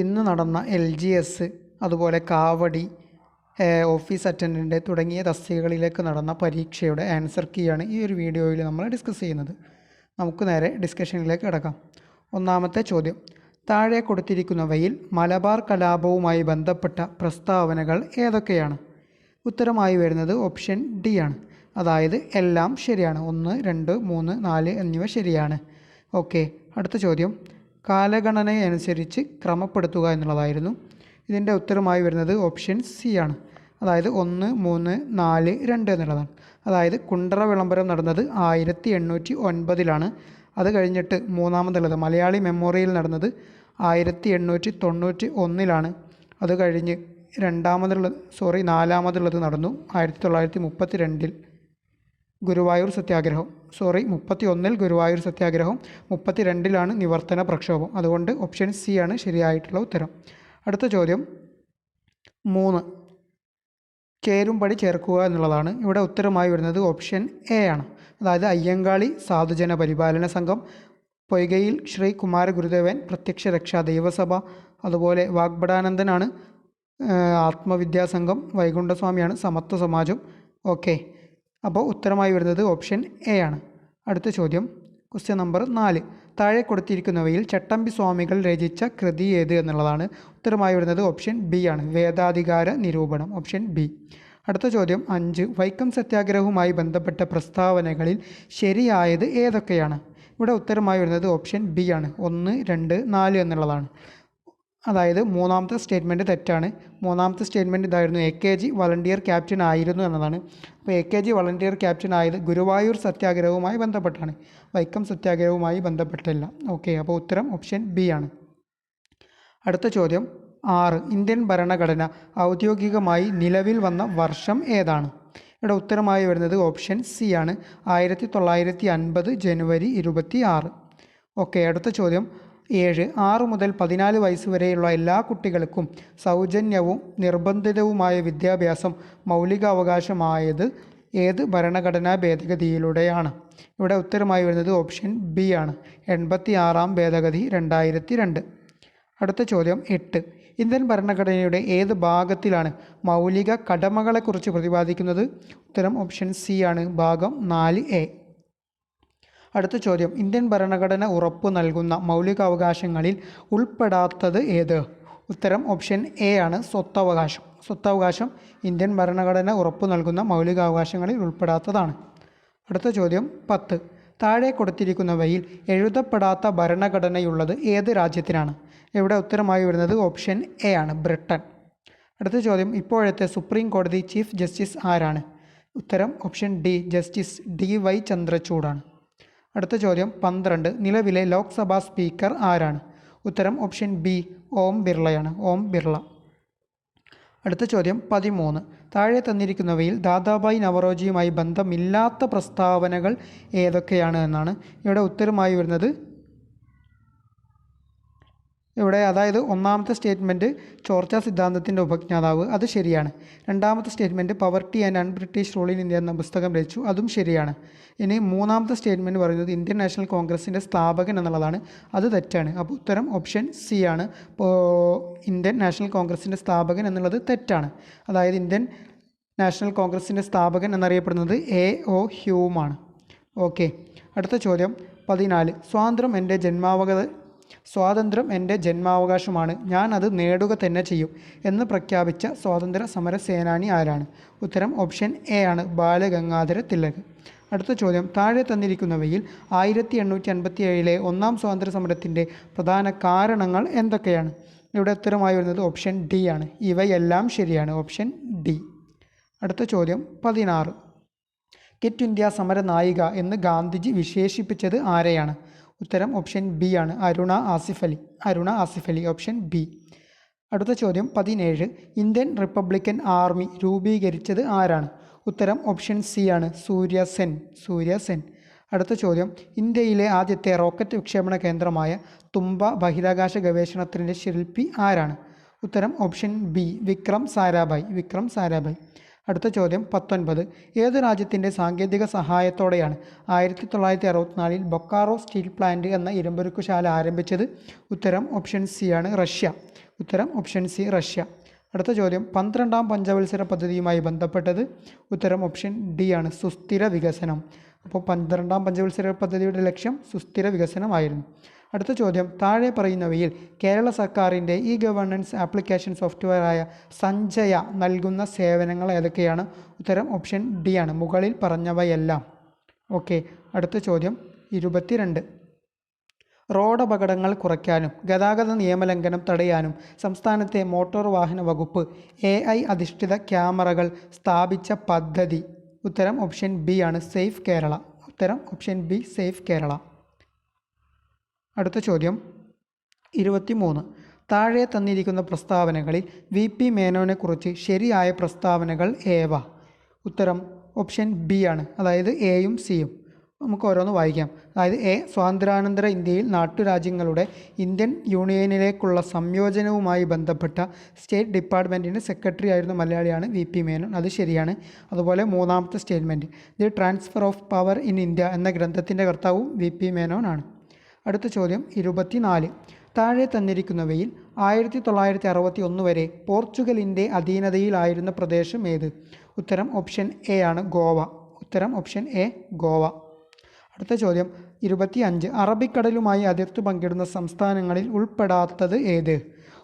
ഇന്ന് നടന്ന L G S അതുപോലെ കാവടി ഓഫീസ് അറ്റൻഡന്റ് തുടങ്ങിയ തസ്തികകളിലേക്ക് നടന്ന പരീക്ഷയുടെ ആൻസർ കീയാണ് ഈ ഒരു വീഡിയോയിൽ നമ്മൾ ഡിസ്കസ് ചെയ്യുന്നത്. നമുക്ക് നേരെ ഡിസ്കഷനിലേക്ക് കിടക്കാം. ഒന്നാമത്തെ ചോദ്യം. താഴെ കൊടുത്തിരിക്കുന്നവയിൽ മലബാർ കലാപവുമായി ബന്ധപ്പെട്ട പ്രസ്താവനകൾ ഏതൊക്കെയാണ്? ഉത്തരമായി വരുന്നത് ഓപ്ഷൻ ഡി ആണ്. അതായത് എല്ലാം ശരിയാണ്. ഒന്ന് രണ്ട് മൂന്ന് നാല് എന്നിവ ശരിയാണ്. ഓക്കെ അടുത്ത ചോദ്യം. കാലഗണനയനുസരിച്ച് ക്രമപ്പെടുത്തുക എന്നുള്ളതായിരുന്നു. ഇതിന്റെ ഉത്തരമായി വരുന്നത് ഓപ്ഷൻ സി ആണ്. അതായത് ഒന്ന് മൂന്ന് നാല് രണ്ട് എന്നുള്ളതാണ്. അതായത് കുണ്ടറ വിളംബരം നടന്നത് ആയിരത്തി എണ്ണൂറ്റി ഒൻപതിലാണ് അത് കഴിഞ്ഞിട്ട് മൂന്നാമതുള്ളത് മലയാളി മെമ്മോറിയൽ നടന്നത് ആയിരത്തി എണ്ണൂറ്റി തൊണ്ണൂറ്റി ഒന്നിലാണ് അത് കഴിഞ്ഞ് രണ്ടാമതുള്ളത് സോറി നാലാമതുള്ളത് നടന്നു ആയിരത്തി തൊള്ളായിരത്തി മുപ്പത്തി രണ്ടിൽ ഗുരുവായൂർ സത്യാഗ്രഹം. സോറി മുപ്പത്തി ഒന്നിൽ ഗുരുവായൂർ സത്യാഗ്രഹം മുപ്പത്തി രണ്ടിലാണ് നിവർത്തന പ്രക്ഷോഭം. അതുകൊണ്ട് ഓപ്ഷൻ സി ആണ് ശരിയായിട്ടുള്ള ഉത്തരം. അടുത്ത ചോദ്യം. മൂന്ന്. ചേരുംപടി ചേർക്കുക എന്നുള്ളതാണ്. ഇവിടെ ഉത്തരമായി വരുന്നത് ഓപ്ഷൻ എ ആണ്. അതായത് അയ്യങ്കാളി സാധുജന പരിപാലന സംഘം പൊയ്കയിൽ ശ്രീ കുമാര ഗുരുദേവൻ പ്രത്യക്ഷ രക്ഷാ ദൈവസഭ അതുപോലെ വാഗ്ഭടാനന്ദനാണ് ആത്മവിദ്യാസംഘം വൈകുണ്ഠസ്വാമിയാണ് സമത്വ സമാജം. ഓക്കെ അപ്പോൾ ഉത്തരമായി വരുന്നത് ഓപ്ഷൻ എ ആണ്. അടുത്ത ചോദ്യം. ക്വസ്റ്റ്യൻ നമ്പർ നാല്. താഴെ കൊടുത്തിരിക്കുന്നവയിൽ ചട്ടമ്പി സ്വാമികൾ രചിച്ച കൃതി ഏത് എന്നുള്ളതാണ്. ഉത്തരമായി വരുന്നത് ഓപ്ഷൻ ബി ആണ്. വേദാധികാര നിരൂപണം. Option B. അടുത്ത ചോദ്യം അഞ്ച്. വൈക്കം സത്യാഗ്രഹവുമായി ബന്ധപ്പെട്ട പ്രസ്താവനകളിൽ ശരിയായത് ഏതൊക്കെയാണ്? ഇവിടെ ഉത്തരമായി വരുന്നത് ഓപ്ഷൻ ബി ആണ്. ഒന്ന് രണ്ട് നാല് എന്നുള്ളതാണ്. അതായത് മൂന്നാമത്തെ സ്റ്റേറ്റ്മെന്റ് തെറ്റാണ്. മൂന്നാമത്തെ സ്റ്റേറ്റ്മെന്റ് ഇതായിരുന്നു A K G volunteer captain ആയിരുന്നു എന്നതാണ്. അപ്പോൾ A K G volunteer captain ആയത് ഗുരുവായൂർ സത്യാഗ്രഹവുമായി ബന്ധപ്പെട്ടാണ്. വൈക്കം സത്യാഗ്രഹവുമായി ബന്ധപ്പെട്ടില്ല. ഓക്കെ അപ്പോൾ ഉത്തരം ഓപ്ഷൻ ബി ആണ്. അടുത്ത ചോദ്യം. ആറ്. ഇന്ത്യൻ ഭരണഘടന ഔദ്യോഗികമായി നിലവിൽ വന്ന വർഷം ഏതാണ്? ഇവിടെ ഉത്തരമായി വരുന്നത് ഓപ്ഷൻ സി ആണ്. ആയിരത്തി തൊള്ളായിരത്തി അൻപത് ജനുവരി ഇരുപത്തി ആറ്. ഓക്കെ അടുത്ത ചോദ്യം. ഏഴ് ആറ് മുതൽ പതിനാല് വയസ്സ് വരെയുള്ള എല്ലാ കുട്ടികൾക്കും സൗജന്യവും നിർബന്ധിതവുമായ വിദ്യാഭ്യാസം മൗലികാവകാശമായത് ഏത് ഭരണഘടനാ ഭേദഗതിയിലൂടെയാണ്? ഇവിടെ ഉത്തരമായി വരുന്നത് ഓപ്ഷൻ ബി ആണ്. എൺപത്തി ആറാം ഭേദഗതി രണ്ടായിരത്തി രണ്ട് അടുത്ത ചോദ്യം എട്ട്. ഇന്ത്യൻ ഭരണഘടനയുടെ ഏത് ഭാഗത്തിലാണ് മൗലിക കടമകളെക്കുറിച്ച് പ്രതിപാദിക്കുന്നത്? ഉത്തരം ഓപ്ഷൻ സി ആണ്. ഭാഗം നാല് എ. അടുത്ത ചോദ്യം. ഇന്ത്യൻ ഭരണഘടന ഉറപ്പു നൽകുന്ന മൗലികാവകാശങ്ങളിൽ ഉൾപ്പെടാത്തത് ഏത്? ഉത്തരം ഓപ്ഷൻ എ ആണ് സ്വത്തവകാശം. സ്വത്തവകാശം ഇന്ത്യൻ ഭരണഘടന ഉറപ്പു നൽകുന്ന മൗലികാവകാശങ്ങളിൽ ഉൾപ്പെടാത്തതാണ്. അടുത്ത ചോദ്യം പത്ത്. താഴെ കൊടുത്തിരിക്കുന്നവയിൽ എഴുതപ്പെടാത്ത ഭരണഘടനയുള്ളത് ഏത് രാജ്യത്തിനാണ്? ഇവിടെ ഉത്തരമായി വരുന്നത് ഓപ്ഷൻ എ ആണ് ബ്രിട്ടൻ. അടുത്ത ചോദ്യം ഇപ്പോഴത്തെ സുപ്രീം കോടതി ചീഫ് ജസ്റ്റിസ് ആരാണ്? ഉത്തരം option D justice D Y ചന്ദ്രചൂഡാണ്. അടുത്ത ചോദ്യം പന്ത്രണ്ട്. നിലവിലെ ലോക്സഭാ സ്പീക്കർ ആരാണ്? ഉത്തരം ഓപ്ഷൻ ബി ഓം ബിർളയാണ്. ഓം ബിർള. അടുത്ത ചോദ്യം പതിമൂന്ന്. താഴെ തന്നിരിക്കുന്നവയിൽ ദാദാബായി നവറോജിയുമായി ബന്ധമില്ലാത്ത പ്രസ്താവനകൾ ഏതൊക്കെയാണ് എന്നാണ്. ഇവിടെ ഉത്തരമായി വരുന്നത് ഇവിടെ അതായത് ഒന്നാമത്തെ സ്റ്റേറ്റ്മെന്റ് ചോർച്ച സിദ്ധാന്തത്തിന്റെ ഉപജ്ഞാതാവ്. അത് ശരിയാണ്. രണ്ടാമത്തെ statement poverty and un British rule in India എന്ന പുസ്തകം രചിച്ചു. അതും ശരിയാണ്. ഇനി മൂന്നാമത്തെ സ്റ്റേറ്റ്മെന്റ് പറയുന്നത് ഇന്ത്യൻ നാഷണൽ കോൺഗ്രസിന്റെ സ്ഥാപകൻ എന്നുള്ളതാണ്. അത് തെറ്റാണ്. അപ്പോൾ ഉത്തരം ഓപ്ഷൻ സി ആണ്. ഇന്ത്യൻ നാഷണൽ കോൺഗ്രസിന്റെ സ്ഥാപകൻ എന്നുള്ളത് തെറ്റാണ്. അതായത് ഇന്ത്യൻ നാഷണൽ കോൺഗ്രസിന്റെ സ്ഥാപകൻ എന്നറിയപ്പെടുന്നത് എ ഒ ഹ്യൂമാണ് ഓക്കെ അടുത്ത ചോദ്യം പതിനാല്. സ്വാതന്ത്ര്യം എന്റെ ജന്മാവക സ്വാതന്ത്ര്യം എന്റെ ജന്മാവകാശമാണ്. ഞാൻ അത് നേടുക തന്നെ ചെയ്യും എന്ന് പ്രഖ്യാപിച്ച സ്വാതന്ത്ര്യ സമര സേനാനി ആരാണ്? ഉത്തരം ഓപ്ഷൻ എ ആണ് ബാലഗംഗാധര തിലക് അടുത്ത ചോദ്യം. താഴെ തന്നിരിക്കുന്നവയിൽ ആയിരത്തി എണ്ണൂറ്റി അൻപത്തി ഏഴിലെ ഒന്നാം സ്വാതന്ത്ര്യ സമരത്തിന്റെ പ്രധാന കാരണങ്ങൾ എന്തൊക്കെയാണ്? ഇവിടെ ഉത്തരമായി വരുന്നത് ഓപ്ഷൻ ഡി ആണ്. ഇവയെല്ലാം ശരിയാണ്. Option D. അടുത്ത ചോദ്യം. പതിനാറ്. കിറ്റ് ഇന്ത്യ സമര നായിക എന്ന് ഗാന്ധിജി വിശേഷിപ്പിച്ചത് ആരെയാണ്? ഉത്തരം ഓപ്ഷൻ ബി ആണ്. അരുണ ആസിഫ് അലി. അരുണ ആസിഫ് അലി ഓപ്ഷൻ ബി അടുത്ത ചോദ്യം പതിനേഴ്. ഇന്ത്യൻ റിപ്പബ്ലിക്കൻ ആർമി രൂപീകരിച്ചത് ആരാണ്? ഉത്തരം ഓപ്ഷൻ സി ആണ്. സൂര്യ സെൻ. സൂര്യ സെൻ. അടുത്ത ചോദ്യം. ഇന്ത്യയിലെ ആദ്യത്തെ റോക്കറ്റ് വിക്ഷേപണ കേന്ദ്രമായ തുമ്പ ബഹിരാകാശ ഗവേഷണത്തിന്റെ ശില്പി ആരാണ്? ഉത്തരം ഓപ്ഷൻ ബി വിക്രം സാരാഭായ്. വിക്രം സാരാഭായ്. അടുത്ത ചോദ്യം പത്തൊൻപത്. ഏത് രാജ്യത്തിന്റെ സാങ്കേതിക സഹായത്തോടെയാണ് ആയിരത്തി തൊള്ളായിരത്തി അറുപത്തിനാലിൽ ബൊക്കാറോ സ്റ്റീൽ പ്ലാന്റ് എന്ന ഇരുമ്പുരുക്കുശാല ആരംഭിച്ചത്? ഉത്തരം ഓപ്ഷൻ സി ആണ് റഷ്യ. ഉത്തരം ഓപ്ഷൻ സി റഷ്യ. അടുത്ത ചോദ്യം പന്ത്രണ്ടാം പഞ്ചവത്സര പദ്ധതിയുമായി ബന്ധപ്പെട്ടത്? ഉത്തരം ഓപ്ഷൻ ഡി ആണ് സുസ്ഥിര വികസനം. അപ്പോൾ പന്ത്രണ്ടാം പഞ്ചവത്സര പദ്ധതിയുടെ ലക്ഷ്യം സുസ്ഥിര വികസനമായിരുന്നു. അടുത്ത ചോദ്യം. താഴെ പറയുന്നവയിൽ കേരള സർക്കാരിന്റെ ഇ ഗവേണൻസ് ആപ്ലിക്കേഷൻ സോഫ്റ്റ്വെയറായ സഞ്ജയ നൽകുന്ന സേവനങ്ങൾ ഏതൊക്കെയാണ്? ഉത്തരം ഓപ്ഷൻ ഡി ആണ്. മുകളിൽ പറഞ്ഞവയെല്ലാം. ഓക്കെ. അടുത്ത ചോദ്യം. ഇരുപത്തിരണ്ട്. റോഡ് അപകടങ്ങൾ കുറയ്ക്കാനും ഗതാഗത നിയമലംഘനം തടയാനും സംസ്ഥാനത്തെ മോട്ടോർ വാഹന വകുപ്പ് എ ഐ അധിഷ്ഠിത ക്യാമറകൾ സ്ഥാപിച്ച പദ്ധതി. ഉത്തരം ഓപ്ഷൻ ബി ആണ്. സേഫ് കേരള. ഉത്തരം ഓപ്ഷൻ ബി സേഫ് കേരള. അടുത്ത ചോദ്യം. ഇരുപത്തിമൂന്ന്. താഴെ തന്നിരിക്കുന്ന പ്രസ്താവനകളിൽ വി പി മേനോനെക്കുറിച്ച് ശരിയായ പ്രസ്താവനകൾ ഏവ? ഉത്തരം ഓപ്ഷൻ ബി ആണ്. അതായത് എയും സിയും നമുക്ക് ഓരോന്ന് വായിക്കാം. അതായത് എ സ്വാതന്ത്ര്യാനന്തര ഇന്ത്യയിൽ നാട്ടുരാജ്യങ്ങളുടെ ഇന്ത്യൻ യൂണിയനിലേക്കുള്ള സംയോജനവുമായി ബന്ധപ്പെട്ട സ്റ്റേറ്റ് ഡിപ്പാർട്ട്മെന്റിന്റെ സെക്രട്ടറി ആയിരുന്ന മലയാളിയാണ് വി പി മേനോൻ. അത് ശരിയാണ്. അതുപോലെ മൂന്നാമത്തെ statement the transfer of power in India എന്ന ഗ്രന്ഥത്തിന്റെ കർത്താവും വി പി മേനോൻ ആണ് അടുത്ത ചോദ്യം ഇരുപത്തിനാല്. താഴെ തന്നിരിക്കുന്നവയിൽ ആയിരത്തി തൊള്ളായിരത്തി അറുപത്തി ഒന്ന് വരെ പോർച്ചുഗലിന്റെ അധീനതയിലായിരുന്ന പ്രദേശം ഏത്? ഉത്തരം ഓപ്ഷൻ എ ആണ് ഗോവ. ഉത്തരം ഓപ്ഷൻ എ ഗോവ. അടുത്ത ചോദ്യം ഇരുപത്തി അഞ്ച് അറബിക്കടലുമായി അതിർത്തി പങ്കിടുന്ന സംസ്ഥാനങ്ങളിൽ ഉൾപ്പെടാത്തത് ഏത്?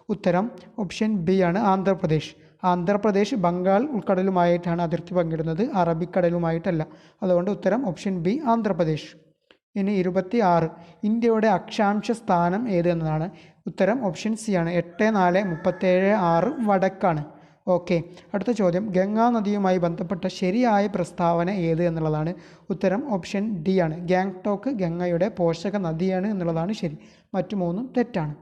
ഉത്തരം ഓപ്ഷൻ ബി ആണ് ആന്ധ്രാപ്രദേശ്. ആന്ധ്രാപ്രദേശ് ബംഗാൾ ഉൾക്കടലുമായിട്ടാണ് അതിർത്തി പങ്കിടുന്നത്. അറബിക്കടലുമായിട്ടല്ല. അതുകൊണ്ട് ഉത്തരം ഓപ്ഷൻ ബി ആന്ധ്രാപ്രദേശ്. ഇനി ഇരുപത്തി ആറ് ഇന്ത്യയുടെ അക്ഷാംശ സ്ഥാനം ഏത് എന്നതാണ് ഉത്തരം ഓപ്ഷൻ സി ആണ്. എട്ട് നാല് മുപ്പത്തേഴ് ആറ് വടക്കാണ്. ഓക്കെ അടുത്ത ചോദ്യം. ഗംഗാ നദിയുമായി ബന്ധപ്പെട്ട ശരിയായ പ്രസ്താവന ഏത് എന്നുള്ളതാണ്? ഉത്തരം ഓപ്ഷൻ ഡി ആണ്. ഗാങ്ടോക്ക് ഗംഗയുടെ പോഷക നദിയാണ് എന്നുള്ളതാണ് ശരി. മറ്റു മൂന്നും തെറ്റാണ്.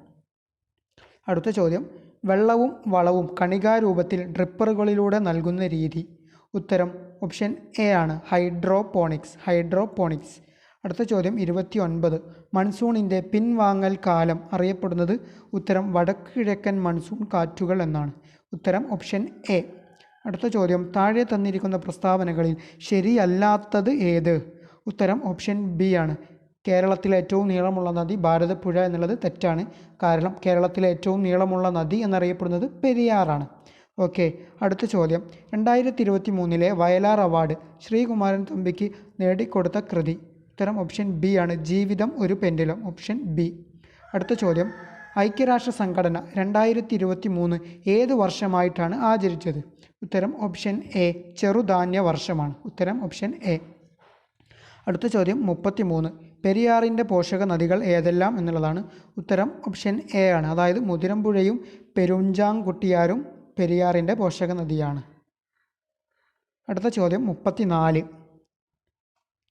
അടുത്ത ചോദ്യം. വെള്ളവും വളവും കണികാരൂപത്തിൽ ഡ്രിപ്പറുകളിലൂടെ നൽകുന്ന രീതി. ഉത്തരം ഓപ്ഷൻ എ ആണ്. ഹൈഡ്രോപോണിക്സ്. ഹൈഡ്രോപോണിക്സ്. അടുത്ത ചോദ്യം ഇരുപത്തി ഒൻപത് മൺസൂണിന്റെ പിൻവാങ്ങൽ കാലം അറിയപ്പെടുന്നത് ഉത്തരം വടക്ക് കിഴക്കൻ മൺസൂൺ കാറ്റുകൾ എന്നാണ്. ഉത്തരം ഓപ്ഷൻ എ. അടുത്ത ചോദ്യം താഴെ തന്നിരിക്കുന്ന പ്രസ്താവനകളിൽ ശരിയല്ലാത്തത് ഏത്? ഉത്തരം ഓപ്ഷൻ ബി ആണ്. കേരളത്തിലെ ഏറ്റവും നീളമുള്ള നദി ഭാരതപ്പുഴ എന്നുള്ളത് തെറ്റാണ്. കാരണം കേരളത്തിലെ ഏറ്റവും നീളമുള്ള നദി എന്നറിയപ്പെടുന്നത് പെരിയാറാണ്. ഓക്കെ അടുത്ത ചോദ്യം. രണ്ടായിരത്തി ഇരുപത്തി മൂന്നിലെ വയലാർ അവാർഡ് ശ്രീകുമാരൻ തമ്പിക്ക് നേടിക്കൊടുത്ത കൃതി. ഉത്തരം ഓപ്ഷൻ ബി ആണ്. ജീവിതം ഒരു പെൻഡുലം ഓപ്ഷൻ ബി അടുത്ത ചോദ്യം. ഐക്യരാഷ്ട്ര സംഘടന രണ്ടായിരത്തി ഇരുപത്തി മൂന്ന് ഏത് വർഷമായിട്ടാണ് ആചരിച്ചത്? ഉത്തരം ഓപ്ഷൻ എ ചെറുധാന്യ വർഷമാണ്. ഉത്തരം ഓപ്ഷൻ എ അടുത്ത ചോദ്യം മുപ്പത്തി മൂന്ന് പെരിയാറിന്റെ പോഷക നദികൾ ഏതെല്ലാം എന്നുള്ളതാണ്. ഉത്തരം ഓപ്ഷൻ എ ആണ്. അതായത് മുതിരമ്പുഴയും പെരുഞ്ചാങ്കുട്ടിയാരും പെരിയാറിന്റെ പോഷക നദിയാണ്. അടുത്ത ചോദ്യം മുപ്പത്തി നാല്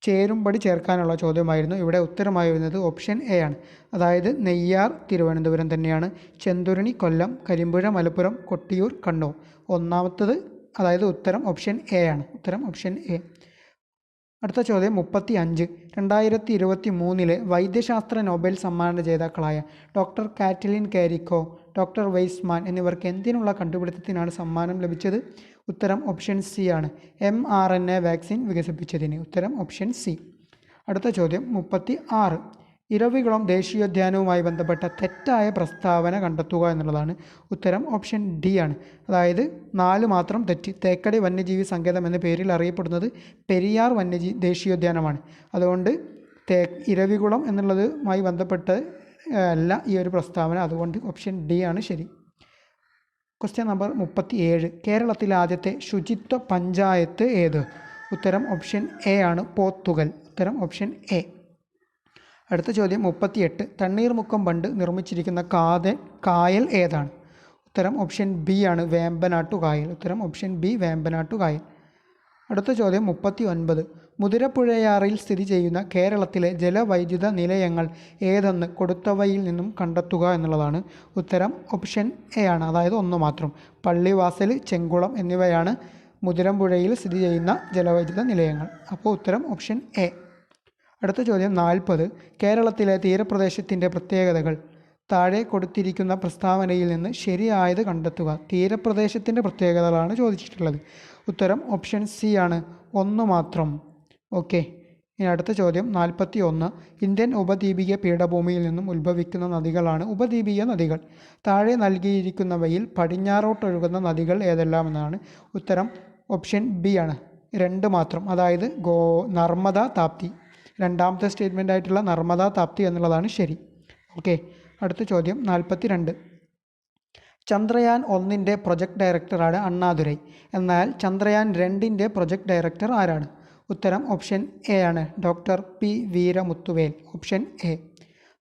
ചേരുംപടി ചേർക്കാനുള്ള ചോദ്യമായിരുന്നു. ഇവിടെ ഉത്തരമായി വരുന്നത് ഓപ്ഷൻ എ ആണ്. അതായത് നെയ്യാർ തിരുവനന്തപുരം തന്നെയാണ്. ചെന്തുരുണി കൊല്ലം കരിമ്പുഴ മലപ്പുറം കൊട്ടിയൂർ കണ്ണൂർ. ഒന്നാമത്തത് അതായത് ഉത്തരം ഓപ്ഷൻ എ ആണ്. ഉത്തരം ഓപ്ഷൻ എ അടുത്ത ചോദ്യം മുപ്പത്തി അഞ്ച് രണ്ടായിരത്തി ഇരുപത്തി മൂന്നിലെ വൈദ്യശാസ്ത്ര നൊബേൽ സമ്മാന ജേതാക്കളായ doctor Katalin Kariko doctor Weissman എന്നിവർക്ക് എന്തിനുള്ള കണ്ടുപിടുത്തത്തിനാണ് സമ്മാനം ലഭിച്ചത്? ഉത്തരം ഓപ്ഷൻ സി ആണ്. M R N A vaccine വികസിപ്പിച്ചതിന് ഉത്തരം ഓപ്ഷൻ സി അടുത്ത ചോദ്യം മുപ്പത്തി ആറ് ഇരവികുളം ദേശീയോദ്യാനവുമായി ബന്ധപ്പെട്ട തെറ്റായ പ്രസ്താവന കണ്ടെത്തുക എന്നുള്ളതാണ് ഉത്തരം ഓപ്ഷൻ ഡി ആണ്. അതായത് നാല് മാത്രം തെറ്റ് തേക്കടി വന്യജീവി സങ്കേതം എന്ന പേരിൽ അറിയപ്പെടുന്നത് പെരിയാർ വന്യജീവി ദേശീയോദ്യാനമാണ്. അതുകൊണ്ട് തേ ഇരവികുളം എന്നുള്ളതുമായി ബന്ധപ്പെട്ട് അല്ല ഈ ഒരു പ്രസ്താവന. അതുകൊണ്ട് ഓപ്ഷൻ ഡി ആണ് ശരി. ക്വസ്റ്റ്യൻ നമ്പർ മുപ്പത്തി ഏഴ് കേരളത്തിലെ ആദ്യത്തെ ശുചിത്വ പഞ്ചായത്ത് ഏത്? ഉത്തരം ഓപ്ഷൻ എ ആണ് പോത്തുകൽ. ഉത്തരം ഓപ്ഷൻ എ അടുത്ത ചോദ്യം മുപ്പത്തിയെട്ട്. തണ്ണീർമുക്കം ബണ്ട് നിർമ്മിച്ചിരിക്കുന്ന കാത കായൽ ഏതാണ്? ഉത്തരം ഓപ്ഷൻ ബി ആണ് വേമ്പനാട്ടു കായൽ ഉത്തരം ഓപ്ഷൻ ബി വേമ്പനാട്ടു കായൽ അടുത്ത ചോദ്യം മുപ്പത്തി ഒൻപത് മുതിരപ്പുഴയാറിൽ സ്ഥിതി ചെയ്യുന്ന കേരളത്തിലെ ജലവൈദ്യുത നിലയങ്ങൾ ഏതെന്ന് കൊടുത്തവയിൽ നിന്നും കണ്ടെത്തുക എന്നുള്ളതാണ് ഉത്തരം ഓപ്ഷൻ എ ആണ്. അതായത് ഒന്ന് മാത്രം. പള്ളിവാസൽ ചെങ്കുളം എന്നിവയാണ് മുതിരമ്പുഴയിൽ സ്ഥിതി ചെയ്യുന്ന ജലവൈദ്യുത നിലയങ്ങൾ. അപ്പോൾ ഉത്തരം ഓപ്ഷൻ എ. അടുത്ത ചോദ്യം നാൽപ്പത്. കേരളത്തിലെ തീരപ്രദേശത്തിന്റെ പ്രത്യേകതകൾ. താഴെ കൊടുത്തിരിക്കുന്ന പ്രസ്താവനയിൽ നിന്ന് ശരിയായത് കണ്ടെത്തുക. തീരപ്രദേശത്തിന്റെ പ്രത്യേകതകളാണ് ചോദിച്ചിട്ടുള്ളത്. ഉത്തരം ഓപ്ഷൻ സി ആണ്. ഒന്ന് മാത്രം. ഓക്കെ. ഇനി അടുത്ത ചോദ്യം. നാൽപ്പത്തി ഒന്ന് ഇന്ത്യൻ ഉപദ്വീപിക പീഠഭൂമിയിൽ നിന്നും ഉത്ഭവിക്കുന്ന നദികളാണ് ഉപദ്വീപിക നദികൾ. താഴെ നൽകിയിരിക്കുന്നവയിൽ പടിഞ്ഞാറോട്ടൊഴുകുന്ന നദികൾ ഏതെല്ലാം എന്നാണ് ഉത്തരം ഓപ്ഷൻ ബി ആണ്. രണ്ട് മാത്രം. അതായത് ഗോ നർമ്മദ താപ്തി. രണ്ടാമത്തെ സ്റ്റേറ്റ്മെന്റ് ആയിട്ടുള്ള നർമ്മദ താപ്തി എന്നുള്ളതാണ് ശരി. ഓക്കെ. അടുത്ത ചോദ്യം. നാൽപ്പത്തി രണ്ട് ചന്ദ്രയാൻ ഒന്നിന്റെ പ്രൊജക്ട് ഡയറക്ടറാണ് അണ്ണാദുരൈ. എന്നാൽ ചന്ദ്രയാൻ രണ്ടിന്റെ പ്രൊജക്ട് ഡയറക്ടർ ആരാണ്? ഉത്തരം ഓപ്ഷൻ എ ആണ്. Doctor P Veeramuthuvel option A.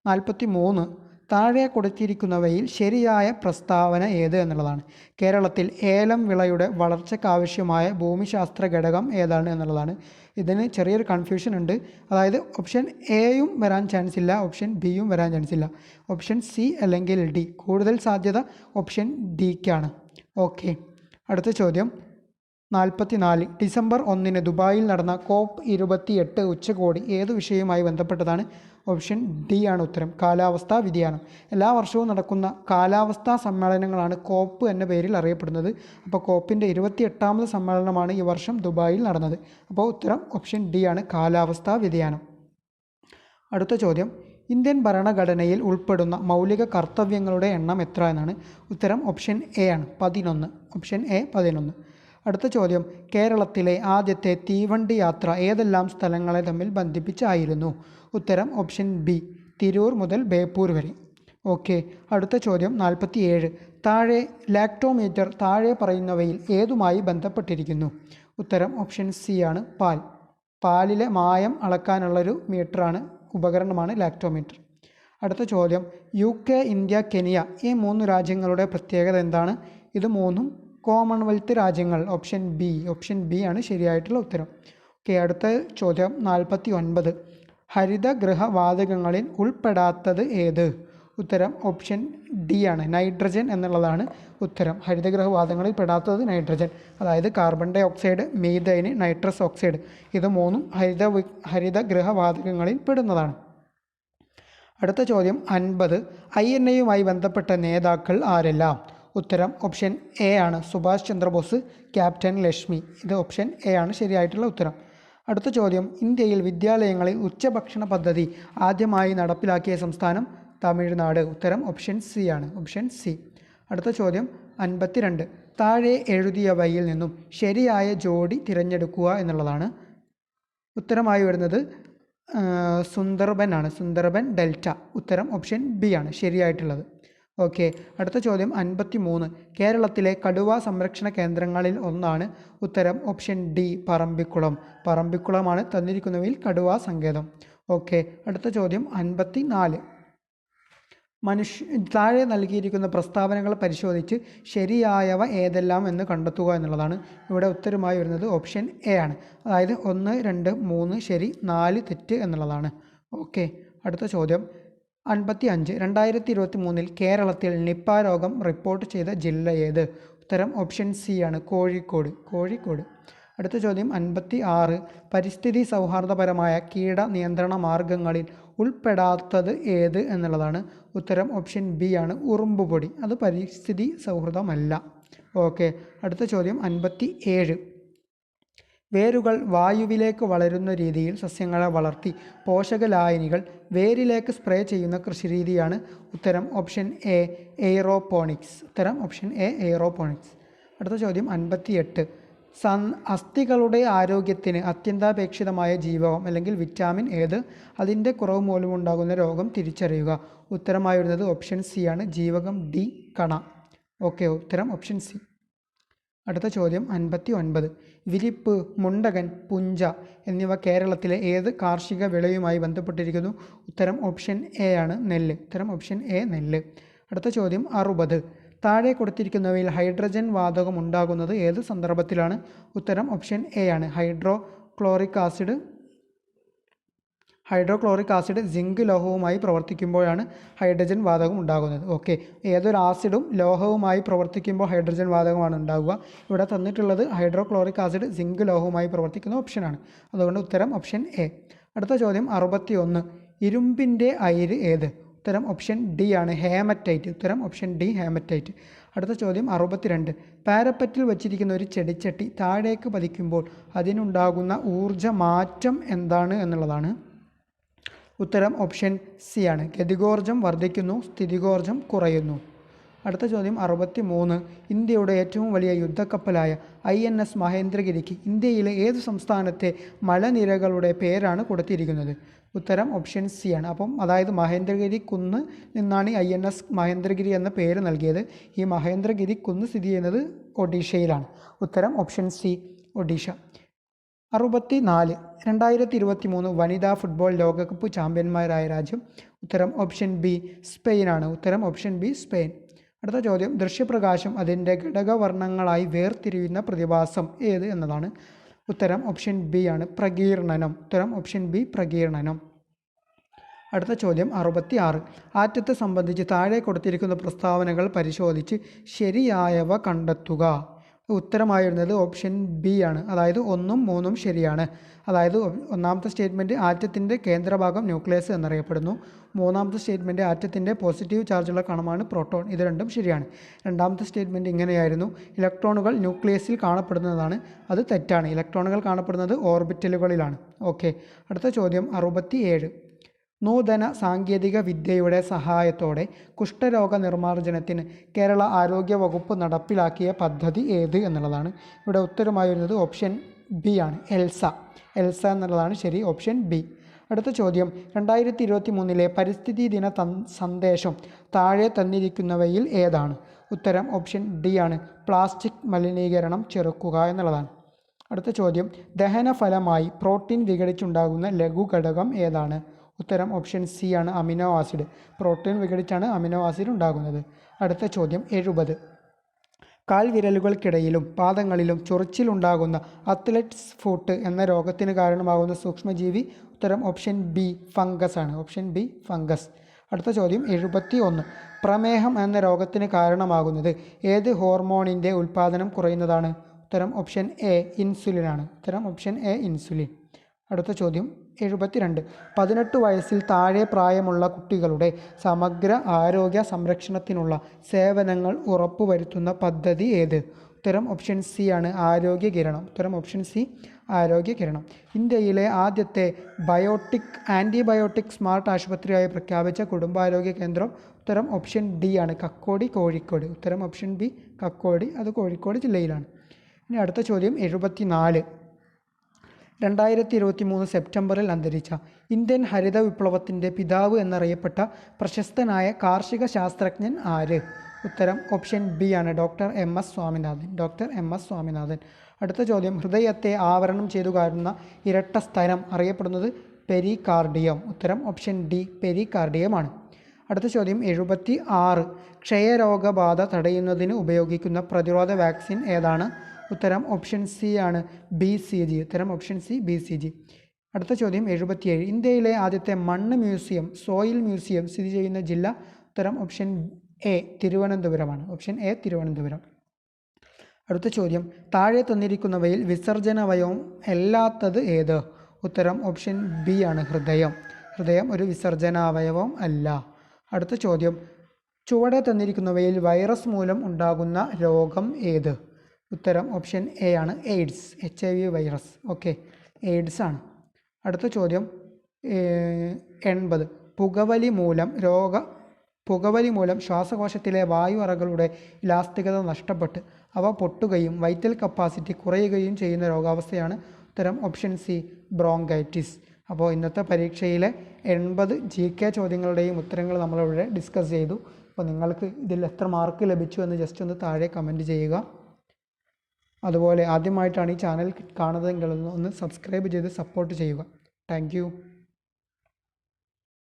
നാൽപ്പത്തി മൂന്ന് താഴെ കൊടുത്തിരിക്കുന്നവയിൽ ശരിയായ പ്രസ്താവന ഏത് എന്നുള്ളതാണ്. കേരളത്തിൽ ഏലം വിളയുടെ വളർച്ചയ്ക്കാവശ്യമായ ഭൂമിശാസ്ത്ര ഘടകം ഏതാണ് എന്നുള്ളതാണ്. ഇതിന് ചെറിയൊരു കൺഫ്യൂഷൻ ഉണ്ട്. അതായത് ഓപ്ഷൻ എയും വരാൻ ചാൻസ് ഇല്ല ഓപ്ഷൻ ബിയും വരാൻ ചാൻസ് ഇല്ല. ഓപ്ഷൻ സി അല്ലെങ്കിൽ ഡി കൂടുതൽ സാധ്യത ഓപ്ഷൻ ഡിക്കാണ്. ഓക്കെ. അടുത്ത ചോദ്യം. നാൽപ്പത്തി നാല് ഡിസംബർ ഒന്നിന് ദുബായിൽ നടന്ന കോപ്പ് ഇരുപത്തിയെട്ട് ഉച്ചകോടി ഏത് വിഷയവുമായി ബന്ധപ്പെട്ടതാണ്? ഓപ്ഷൻ ഡി ആണ് ഉത്തരം. കാലാവസ്ഥാ വ്യതിയാനം. എല്ലാ വർഷവും നടക്കുന്ന കാലാവസ്ഥാ സമ്മേളനങ്ങളാണ് കോപ്പ് എന്ന പേരിൽ അറിയപ്പെടുന്നത്. അപ്പോൾ കോപ്പിന്റെ ഇരുപത്തിയെട്ടാമത് സമ്മേളനമാണ് ഈ വർഷം ദുബായിൽ നടന്നത്. അപ്പോൾ ഉത്തരം ഓപ്ഷൻ ഡി ആണ് കാലാവസ്ഥാ വ്യതിയാനം. അടുത്ത ചോദ്യം. ഇന്ത്യൻ ഭരണഘടനയിൽ ഉൾപ്പെടുന്ന മൗലിക കർത്തവ്യങ്ങളുടെ എണ്ണം എത്ര എന്നാണ്? ഉത്തരം ഓപ്ഷൻ എ ആണ് പതിനൊന്ന്. ഓപ്ഷൻ എ പതിനൊന്ന്. അടുത്ത ചോദ്യം. കേരളത്തിലെ ആദ്യത്തെ തീവണ്ടി യാത്ര ഏതെല്ലാം സ്ഥലങ്ങളെ തമ്മിൽ ബന്ധിപ്പിച്ചായിരുന്നു? ഉത്തരം ഓപ്ഷൻ ബി തിരൂർ മുതൽ ബേപ്പൂർ വരെ. ഓക്കെ അടുത്ത ചോദ്യം നാൽപ്പത്തി ഏഴ് താഴെ ലാക്ടോമീറ്റർ താഴെ പറയുന്നവയിൽ ഏതുമായി ബന്ധപ്പെട്ടിരിക്കുന്നു? ഉത്തരം ഓപ്ഷൻ സി ആണ് പാൽ. പാലിലെ മായം അളക്കാനുള്ളൊരു മീറ്ററാണ് ഉപകരണമാണ് ലാക്ടോമീറ്റർ. അടുത്ത ചോദ്യം. യു കെ ഇന്ത്യ കെനിയ ഈ മൂന്ന് രാജ്യങ്ങളുടെ പ്രത്യേകത എന്താണ്? ഇത് മൂന്നും കോമൺവെൽത്ത് രാജ്യങ്ങൾ ഓപ്ഷൻ ബി ഓപ്ഷൻ ബി ആണ് ശരിയായിട്ടുള്ള ഉത്തരം. ഓക്കെ അടുത്ത ചോദ്യം നാൽപ്പത്തി ഒൻപത് ഹരിതഗൃഹവാതകങ്ങളിൽ ഉൾപ്പെടാത്തത് ഏത്? ഉത്തരം ഓപ്ഷൻ ഡി ആണ്. നൈട്രജൻ എന്നുള്ളതാണ് ഉത്തരം. ഹരിതഗൃഹവാതകങ്ങളിൽ പെടാത്തത് നൈട്രജൻ അതായത് carbon dioxide methane nitrous oxide ഇത് മൂന്നും ഹരിത ഹരിതഗൃഹവാതകങ്ങളിൽ പെടുന്നതാണ്. അടുത്ത ചോദ്യം അൻപത്. ഐ എൻ എയുമായി ബന്ധപ്പെട്ട നേതാക്കൾ ആരെല്ലാം? ഉത്തരം ഓപ്ഷൻ എ ആണ്. സുഭാഷ് ചന്ദ്രബോസ് ക്യാപ്റ്റൻ ലക്ഷ്മി. ഇത് ഓപ്ഷൻ എ ആണ്. ശരിയായിട്ടുള്ള ഉത്തരം. അടുത്ത ചോദ്യം. ഇന്ത്യയിൽ വിദ്യാലയങ്ങളിൽ ഉച്ചഭക്ഷണ പദ്ധതി ആദ്യമായി നടപ്പിലാക്കിയ സംസ്ഥാനം തമിഴ്നാട്. ഉത്തരം ഓപ്ഷൻ സി ആണ്. Option C. അടുത്ത ചോദ്യം. അൻപത്തിരണ്ട്. താഴെ എഴുതിയവയിൽ നിന്നും ശരിയായ ജോഡി തിരഞ്ഞെടുക്കുക എന്നുള്ളതാണ് ഉത്തരമായി വരുന്നത്. സുന്ദർബൻ ആണ്. സുന്ദർബൻ ഡെൽറ്റ. ഉത്തരം ഓപ്ഷൻ ബി ആണ്. ശരിയായിട്ടുള്ളത്. ഓക്കെ. അടുത്ത ചോദ്യം അൻപത്തി മൂന്ന് കേരളത്തിലെ കടുവ സംരക്ഷണ കേന്ദ്രങ്ങളിൽ ഒന്നാണ് ഉത്തരം ഓപ്ഷൻ ഡി പറമ്പിക്കുളം. പറമ്പിക്കുളമാണ് തന്നിരിക്കുന്നവയിൽ കടുവ സങ്കേതം. ഓക്കെ. അടുത്ത ചോദ്യം അൻപത്തി നാല് മനുഷ്യ താഴെ നൽകിയിരിക്കുന്ന പ്രസ്താവനകൾ പരിശോധിച്ച് ശരിയായവ ഏതെല്ലാം എന്ന് കണ്ടെത്തുക എന്നുള്ളതാണ് ഇവിടെ ഉത്തരമായി വരുന്നത് ഓപ്ഷൻ എ ആണ്. അതായത് ഒന്ന് രണ്ട് മൂന്ന് ശരി നാല് തെറ്റ് എന്നുള്ളതാണ്. ഓക്കെ. അടുത്ത ചോദ്യം അൻപത്തി അഞ്ച് രണ്ടായിരത്തി ഇരുപത്തി മൂന്നിൽ കേരളത്തിൽ നിപ്പ രോഗം റിപ്പോർട്ട് ചെയ്ത ജില്ല ഏത്? ഉത്തരം ഓപ്ഷൻ സി ആണ് കോഴിക്കോട്. കോഴിക്കോട്. അടുത്ത ചോദ്യം അൻപത്തി ആറ് പരിസ്ഥിതി സൗഹാർദ്ദപരമായ കീട നിയന്ത്രണ മാർഗങ്ങളിൽ ഉൾപ്പെടാത്തത് ഏത് എന്നുള്ളതാണ്. ഉത്തരം ഓപ്ഷൻ ബി ആണ് ഉറുമ്പുപൊടി. അത് പരിസ്ഥിതി സൗഹൃദമല്ല. ഓക്കെ. അടുത്ത ചോദ്യം അൻപത്തി ഏഴ് വേരുകൾ വായുവിലേക്ക് വളരുന്ന രീതിയിൽ സസ്യങ്ങളെ വളർത്തി പോഷകലായനികൾ വേരിലേക്ക് സ്പ്രേ ചെയ്യുന്ന കൃഷിരീതിയാണ് ഉത്തരം ഓപ്ഷൻ എ എയ്റോപോണിക്സ്. ഉത്തരം ഓപ്ഷൻ എ എയ്റോപോണിക്സ്. അടുത്ത ചോദ്യം അൻപത്തി സൺ അസ്ഥികളുടെ ആരോഗ്യത്തിന് അത്യന്താപേക്ഷിതമായ ജീവകം അല്ലെങ്കിൽ വിറ്റാമിൻ ഏത്? അതിന്റെ കുറവ് മൂലമുണ്ടാകുന്ന രോഗം തിരിച്ചറിയുക. ഉത്തരമായി വരുന്നത് ഓപ്ഷൻ സി ആണ് ജീവകം ഡി കണ. ഓക്കെ ഉത്തരം ഓപ്ഷൻ സി. അടുത്ത ചോദ്യം അൻപത്തി ഒൻപത് വിരിപ്പ് മുണ്ടകൻ പുഞ്ച എന്നിവ കേരളത്തിലെ ഏത് കാർഷിക വിളയുമായി ബന്ധപ്പെട്ടിരിക്കുന്നു? ഉത്തരം ഓപ്ഷൻ എ ആണ് നെല്ല്. ഉത്തരം ഓപ്ഷൻ എ നെല്ല്. അടുത്ത ചോദ്യം അറുപത്. താഴെ കൊടുത്തിരിക്കുന്നവയിൽ ഹൈഡ്രജൻ വാതകം ഉണ്ടാകുന്നത് ഏത് സന്ദർഭത്തിലാണ്? ഉത്തരം ഓപ്ഷൻ എ ആണ്. Hydrochloric acid hydrochloric acid zinc ലോഹവുമായി പ്രവർത്തിക്കുമ്പോഴാണ് ഹൈഡ്രജൻ വാതകം ഉണ്ടാകുന്നത്. ഓക്കെ ഏതൊരു ആസിഡും ലോഹവുമായി പ്രവർത്തിക്കുമ്പോൾ ഹൈഡ്രജൻ വാതകമാണ് ഉണ്ടാകുക ഇവിടെ തന്നിട്ടുള്ളത് ഹൈഡ്രോക്ലോറിക് ആസിഡ് സിങ്ക് ലോഹവുമായി പ്രവർത്തിക്കുന്ന ഓപ്ഷനാണ് അതുകൊണ്ട് ഉത്തരം ഓപ്ഷൻ എ അടുത്ത ചോദ്യം അറുപത്തി ഒന്ന് ഇരുമ്പിന്റെ അയിര് ഏത്? ഉത്തരം ഓപ്ഷൻ ഡി ആണ്. ഹേമറ്റൈറ്റ്. ഉത്തരം ഓപ്ഷൻ ഡി ഹേമറ്റൈറ്റ്. അടുത്ത ചോദ്യം അറുപത്തിരണ്ട്. പാരപ്പറ്റിൽ വച്ചിരിക്കുന്ന ഒരു ചെടിച്ചട്ടി താഴേക്ക് പതിക്കുമ്പോൾ അതിനുണ്ടാകുന്ന ഊർജ മാറ്റം എന്താണ് എന്നുള്ളതാണ്. ഉത്തരം ഓപ്ഷൻ സി ആണ്. ഗതികോർജം വർദ്ധിക്കുന്നു സ്ഥിതികോർജം കുറയുന്നു. അടുത്ത ചോദ്യം അറുപത്തി മൂന്ന് ഇന്ത്യയുടെ ഏറ്റവും വലിയ യുദ്ധക്കപ്പലായ ഐ എൻ എസ് മഹേന്ദ്രഗിരിക്ക് ഇന്ത്യയിലെ ഏത് സംസ്ഥാനത്തെ മലനിരകളുടെ പേരാണ് കൊടുത്തിരിക്കുന്നത്? ഉത്തരം ഓപ്ഷൻ സി ആണ്. അപ്പം അതായത് മഹേന്ദ്രഗിരി കുന്ന് നിന്നാണ് ഐ എൻ എസ് മഹേന്ദ്രഗിരി എന്ന പേര് നൽകിയത്. ഈ മഹേന്ദ്രഗിരി കുന്ന് സ്ഥിതി ചെയ്യുന്നത് ഒഡീഷയിലാണ്. ഉത്തരം ഓപ്ഷൻ സി ഒഡീഷ. അറുപത്തി നാല് രണ്ടായിരത്തി ഇരുപത്തി മൂന്ന് വനിതാ ഫുട്ബോൾ ലോകകപ്പ് ചാമ്പ്യന്മാരായ രാജ്യം. ഉത്തരം ഓപ്ഷൻ ബി സ്പെയിനാണ്. ഉത്തരം ഓപ്ഷൻ ബി സ്പെയിൻ. അടുത്ത ചോദ്യം ദൃശ്യപ്രകാശം അതിന്റെ ഘടകവർണങ്ങളായി വേർതിരിയുന്ന പ്രതിഭാസം ഏത് എന്നതാണ്. ഉത്തരം ഓപ്ഷൻ ബി ആണ് പ്രകീർണനം. ഉത്തരം ഓപ്ഷൻ ബി പ്രകീർണനം. അടുത്ത ചോദ്യം അറുപത്തി ആറ് ആറ്റത്തെ സംബന്ധിച്ച് താഴെ കൊടുത്തിരിക്കുന്ന പ്രസ്താവനകൾ പരിശോധിച്ച് ശരിയായവ കണ്ടെത്തുക. ഉത്തരമായി വരുന്നത് ഓപ്ഷൻ ബി ആണ്. അതായത് ഒന്നും മൂന്നും ശരിയാണ്. അതായത് ഒന്നാമത്തെ സ്റ്റേറ്റ്മെന്റ് ആറ്റത്തിന്റെ കേന്ദ്രഭാഗം ന്യൂക്ലിയസ് എന്നറിയപ്പെടുന്നു. മൂന്നാമത്തെ സ്റ്റേറ്റ്മെന്റ് ആറ്റത്തിന്റെ പോസിറ്റീവ് ചാർജുള്ള കണമാണ് പ്രോട്ടോൺ. ഇത് രണ്ടും ശരിയാണ്. രണ്ടാമത്തെ സ്റ്റേറ്റ്മെന്റ് ഇങ്ങനെയായിരുന്നു. ഇലക്ട്രോണുകൾ ന്യൂക്ലിയസിൽ കാണപ്പെടുന്നതാണ്. അത് തെറ്റാണ്. ഇലക്ട്രോണുകൾ കാണപ്പെടുന്നത് ഓർബിറ്റലുകളിലാണ്. ഓക്കെ. അടുത്ത ചോദ്യം അറുപത്തി ഏഴ് നൂതന സാങ്കേതിക വിദ്യയുടെ സഹായത്തോടെ കുഷ്ഠരോഗ നിർമ്മാർജനത്തിന് കേരള ആരോഗ്യ വകുപ്പ് നടപ്പിലാക്കിയ പദ്ധതി ഏത് എന്നുള്ളതാണ്. ഇവിടെ ഉത്തരമായി വരുന്നത് ഓപ്ഷൻ ബി ആണ് എൽസ. എൽസ എന്നുള്ളതാണ് ശരി ഓപ്ഷൻ ബി. അടുത്ത ചോദ്യം രണ്ടായിരത്തി ഇരുപത്തി മൂന്നിലെ പരിസ്ഥിതി ദിന സന്ദേശം താഴെ തന്നിരിക്കുന്നവയിൽ ഏതാണ്? ഉത്തരം ഓപ്ഷൻ ഡി ആണ് പ്ലാസ്റ്റിക് മലിനീകരണം ചെറുക്കുക എന്നുള്ളതാണ്. അടുത്ത ചോദ്യം ദഹനഫലമായി പ്രോട്ടീൻ വിഘടിച്ചുണ്ടാകുന്ന ലഘുഘടകം ഏതാണ്? ഉത്തരം ഓപ്ഷൻ സി ആണ് അമിനോ ആസിഡ്. പ്രോട്ടീൻ വിഘടിച്ചാണ് അമിനോ ആസിഡ് ഉണ്ടാകുന്നത്. അടുത്ത ചോദ്യം എഴുപത്. കാൽവിരലുകൾക്കിടയിലും പാദങ്ങളിലും ചൊറിച്ചിലുണ്ടാകുന്ന അത്ലറ്റ്സ് ഫൂട്ട് എന്ന രോഗത്തിന് കാരണമാകുന്ന സൂക്ഷ്മജീവി ഉത്തരം ഓപ്ഷൻ ബി ഫംഗസ് ആണ്. Option B fungus. അടുത്ത ചോദ്യം എഴുപത്തി ഒന്ന് പ്രമേഹം എന്ന രോഗത്തിന് കാരണമാകുന്നത് ഏത് ഹോർമോണിന്റെ ഉൽപ്പാദനം കുറയുന്നതാണ്? ഉത്തരം ഓപ്ഷൻ എ ഇൻസുലിനാണ് ഉത്തരം ഓപ്ഷൻ എ ഇൻസുലിൻ. അടുത്ത ചോദ്യം എഴുപത്തിരണ്ട്. പതിനെട്ട് വയസ്സിൽ താഴെ പ്രായമുള്ള കുട്ടികളുടെ സമഗ്ര ആരോഗ്യ സംരക്ഷണത്തിനുള്ള സേവനങ്ങൾ ഉറപ്പുവരുത്തുന്ന പദ്ധതി ഏത്? ഉത്തരം ഓപ്ഷൻ സി ആണ് ആരോഗ്യ കിരണം. ഉത്തരം ഓപ്ഷൻ സി ആരോഗ്യ കിരണം. ഇന്ത്യയിലെ ആദ്യത്തെ ബയോട്ടിക് ആന്റിബയോട്ടിക് സ്മാർട്ട് ആശുപത്രിയായി പ്രഖ്യാപിച്ച കുടുംബാരോഗ്യ കേന്ദ്രം ഉത്തരം ഓപ്ഷൻ ഡി ആണ് കക്കോടി കോഴിക്കോട്. ഉത്തരം ഓപ്ഷൻ ബി കക്കോടി അത് കോഴിക്കോട് ജില്ലയിലാണ്. ഇനി അടുത്ത ചോദ്യം എഴുപത്തിനാല്. രണ്ടായിരത്തി ഇരുപത്തി മൂന്ന് സെപ്റ്റംബറിൽ അന്തരിച്ച ഇന്ത്യൻ ഹരിത വിപ്ലവത്തിന്റെ പിതാവ് എന്നറിയപ്പെട്ട പ്രശസ്തനായ കാർഷിക ശാസ്ത്രജ്ഞൻ ആര്? ഉത്തരം ഓപ്ഷൻ ബി ആണ് doctor M S Swaminathan. Doctor M S Swaminathan. അടുത്ത ചോദ്യം ഹൃദയത്തെ ആവരണം ചെയ്തു കാരുന്ന ഇരട്ട സ്ഥലം അറിയപ്പെടുന്നത് പെരികാർഡിയം. ഉത്തരം ഓപ്ഷൻ ഡി പെരികാർഡിയമാണ് അടുത്ത ചോദ്യം എഴുപത്തി ആറ് ക്ഷയരോഗബാധ തടയുന്നതിന് ഉപയോഗിക്കുന്ന പ്രതിരോധ വാക്സിൻ ഏതാണ്? ഉത്തരം ഓപ്ഷൻ സി ആണ്. ബി സി ജി ഉത്തരം option C B C G അടുത്ത ചോദ്യം എഴുപത്തിയേഴ്. ഇന്ത്യയിലെ ആദ്യത്തെ മണ്ണ് മ്യൂസിയം സോയിൽ മ്യൂസിയം സ്ഥിതി ചെയ്യുന്ന ജില്ല ഉത്തരം option A തിരുവനന്തപുരമാണ്. Option A Thiruvananthapuram. അടുത്ത ചോദ്യം താഴെ തന്നിരിക്കുന്നവയിൽ വിസർജനവയവും അല്ലാത്തത് ഏത്? ഉത്തരം ഓപ്ഷൻ ബി ആണ് ഹൃദയം. ഹൃദയം ഒരു വിസർജനാവയവം അല്ല. അടുത്ത ചോദ്യം ചുവടെ തന്നിരിക്കുന്നവയിൽ വൈറസ് മൂലം ഉണ്ടാകുന്ന രോഗം ഏത്? ഉത്തരം ഓപ്ഷൻ എ ആണ്. AIDS H I V virus. Okay. AIDS ആണ്. അടുത്ത ചോദ്യം എൺപത്. പുകവലി മൂലം രോഗ പുകവലി മൂലം ശ്വാസകോശത്തിലെ വായു അറകളുടെ ഇലാസ്തികത നഷ്ടപ്പെട്ട് അവ പൊട്ടുകയും വൈറ്റൽ കപ്പാസിറ്റി കുറയുകയും ചെയ്യുന്ന രോഗാവസ്ഥയാണ് ഉത്തരം ഓപ്ഷൻ സി ബ്രോങ്കൈറ്റിസ്. അപ്പോൾ ഇന്നത്തെ പരീക്ഷയിലെ എൺപത് ജി കെ ചോദ്യങ്ങളുടെയും ഉത്തരങ്ങൾ നമ്മളിവിടെ ഡിസ്കസ് ചെയ്തു. അപ്പോൾ നിങ്ങൾക്ക് ഇതിൽ എത്ര മാർക്ക് ലഭിച്ചു എന്ന് ജസ്റ്റ് ഒന്ന് താഴെ കമന്റ് ചെയ്യുക. അതുപോലെ ആദ്യമായിട്ടാണ് ഈ ചാനൽ കാണുന്നതെങ്കിൽ ഒന്ന് സബ്സ്ക്രൈബ് ചെയ്ത് സപ്പോർട്ട് ചെയ്യുക. താങ്ക്